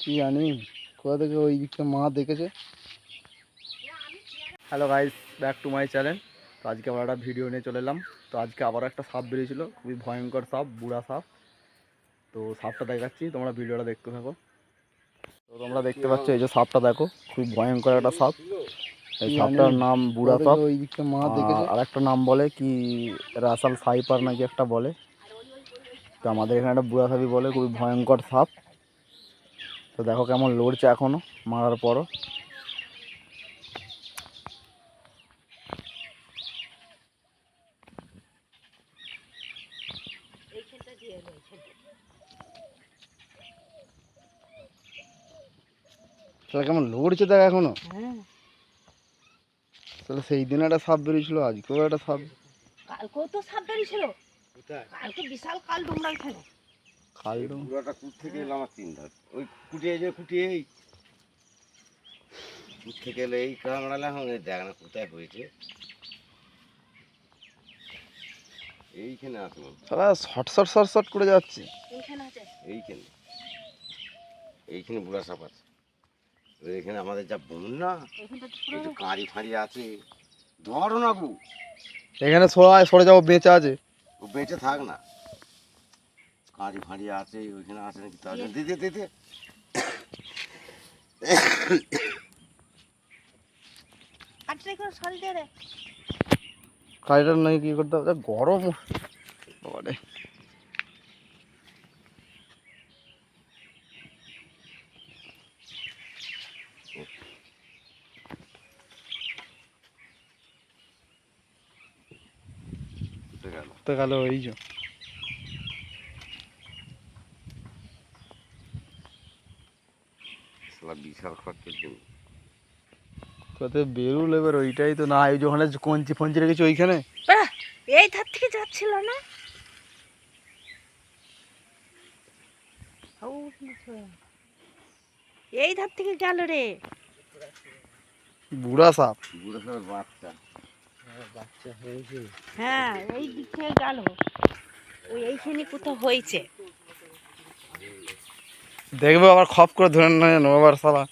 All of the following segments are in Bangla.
কি জানি কোথা থেকে ওই দিকটা মা দেখেছে। Hello guys back to my channel তো আজকে আবার একটা ভিডিও নিয়ে চলে এলাম। তো আজকে আবারও একটা সাপ বেরিয়েছিল খুবই ভয়ঙ্কর সাপ বুড়া সাপ। তো সাপটা দেখাচ্ছি তোমরা ভিডিওটা দেখতে থাকো। তো তোমরা দেখতে পাচ্ছ এই যে সাপটা দেখো খুব ভয়ঙ্কর একটা সাপ। এই সাপটার নাম বুড়া সাপ। ওই দিকটা মা আর একটা নাম বলে কি রাসাল সাইপার নাকি একটা বলে। তো আমাদের এখানে একটা বুড়া সাপই বলে খুবই ভয়ঙ্কর সাপ। তো দেখো কেমন লড়ছে এখনও মারার পরও। তাহলে কেমন লড়ছে দেখ এখনও? তাহলে সেই দিন একটা সাপ বেরিয়েছিল আজকেও একটা সাপ। কালকেও তো সাপ বেরিয়েছিল। কালকে বিশাল কাল ডুমরা কুট থেকে এলো আমার চিন্তা ওই কুটিয়ে যে কুটিয়ে এই। কুট থেকে এলে এই কামড়ালে দেখ না কোথায় হয়েছে এইখানে আসলো সারা শর্ট শর্ট শর্ট শর্ট করে যাচ্ছে। আছে। এইখানে। এইখানে বুড়া সাপ আছে। এখানে আমাদের যা তো এই কাঁড়ি ফাঁড়ি আছে। ধরো না গু। এখানে সরে যাব বেঁচে আছে। ও বেঁচে থাক না। কাঁড়ি ফাঁড়ি আছে ওইখানে আছে নাকি? তার জন্য দিতে দিতে দে নাকি কি করতে হবে? গরম। বাবারে। তো গেল এই যে শালা বিশাল খরচের জন্য কোথায় বেরুল এবার ওইটাই তো না ওই যে কঞ্চি ফঞ্চি রেখেছি ওইখানে। এই ধার থেকে যাচ্ছিল না? এই ধার থেকে গেল রে। বুড়া সাপ। বুড়ো সাপের বাচ্চা। হ্যাঁ এই দিক থেকে গেল। ওই এইখানে কোথাও হয়েছে। দেখবে আবার খপ করে ধরে না যেন আবার সালা।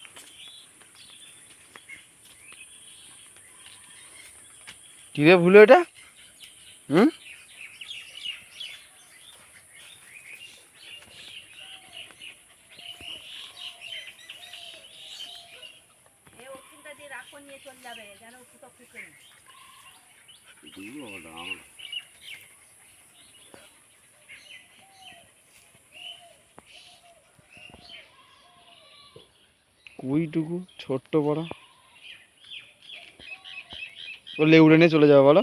কিরে ভুলে এটা হুম? নিয়ে চলে যাবে যেন ফুটে আমার ছোট্ট বড়। ও লেউড়ে নিয়ে চলে যাবে বলো।